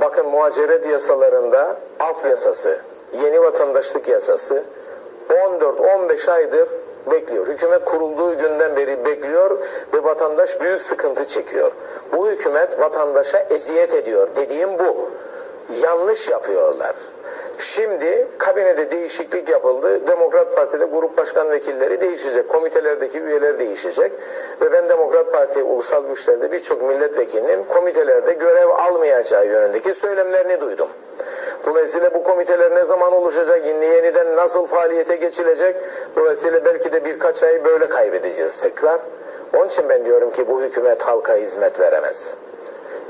bakın muhaceret yasalarında af yasası, yeni vatandaşlık yasası 14-15 aydır bekliyor. Hükümet kurulduğu günden beri bekliyor ve vatandaş büyük sıkıntı çekiyor. Bu hükümet vatandaşa eziyet ediyor. Dediğim bu. Yanlış yapıyorlar. Şimdi kabinede değişiklik yapıldı. Demokrat Parti'de grup başkan vekilleri değişecek. Komitelerdeki üyeler değişecek. Ve ben Demokrat Parti ulusal güçlerde birçok milletvekilinin komitelerde görev almayacağı yönündeki söylemlerini duydum. Dolayısıyla bu komiteler ne zaman oluşacak, yeni- yeniden nasıl faaliyete geçilecek? Dolayısıyla belki de birkaç ay böyle kaybedeceğiz tekrar. Onun için ben diyorum ki bu hükümet halka hizmet veremez.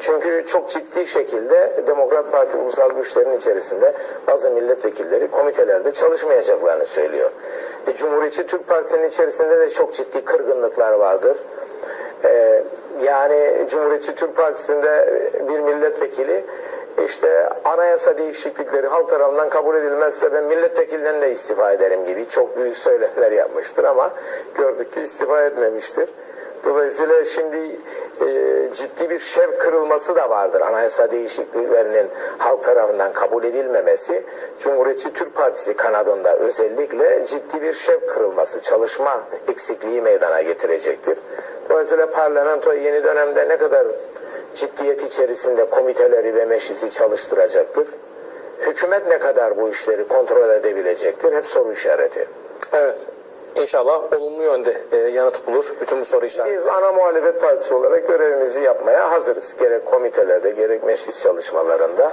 Çünkü çok ciddi şekilde Demokrat Parti ulusal güçlerin içerisinde bazı milletvekilleri komitelerde çalışmayacaklarını söylüyor. E, Cumhuriyetçi Türk Partisi'nin içerisinde de çok ciddi kırgınlıklar vardır. E, yani Cumhuriyetçi Türk Partisi'nde bir milletvekili işte anayasa değişiklikleri halk tarafından kabul edilmezse ben milletvekilinden de istifa ederim gibi çok büyük söylemler yapmıştır ama gördük ki istifa etmemiştir. Dolayısıyla şimdi e, ciddi bir şev kırılması da vardır. Anayasa değişikliklerinin halk tarafından kabul edilmemesi Cumhuriyetçi Türk Partisi kanadında özellikle ciddi bir şev kırılması, çalışma eksikliği meydana getirecektir. Dolayısıyla parlamento yeni dönemde ne kadar ciddiyet içerisinde komiteleri ve meclisi çalıştıracaktır? Hükümet ne kadar bu işleri kontrol edebilecektir? Hep soru işareti. Evet. İnşallah olumlu yönde e, yanıt bulur bütün bu soru işaretleri. Biz ana muhalefet partisi olarak görevimizi yapmaya hazırız. Gerek komitelerde gerek meclis çalışmalarında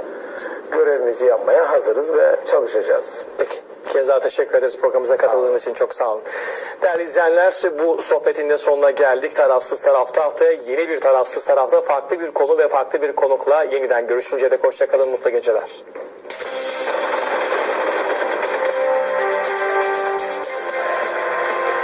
görevimizi yapmaya hazırız ve çalışacağız. Peki. Bir kez daha teşekkür ederiz programımıza katıldığınız için çok sağ olun. Değerli izleyenler bu sohbetin de sonuna geldik. Tarafsız tarafta haftaya yeni bir tarafsız tarafta farklı bir konu ve farklı bir konukla yeniden görüşünceye dek hoşçakalın mutlu geceler.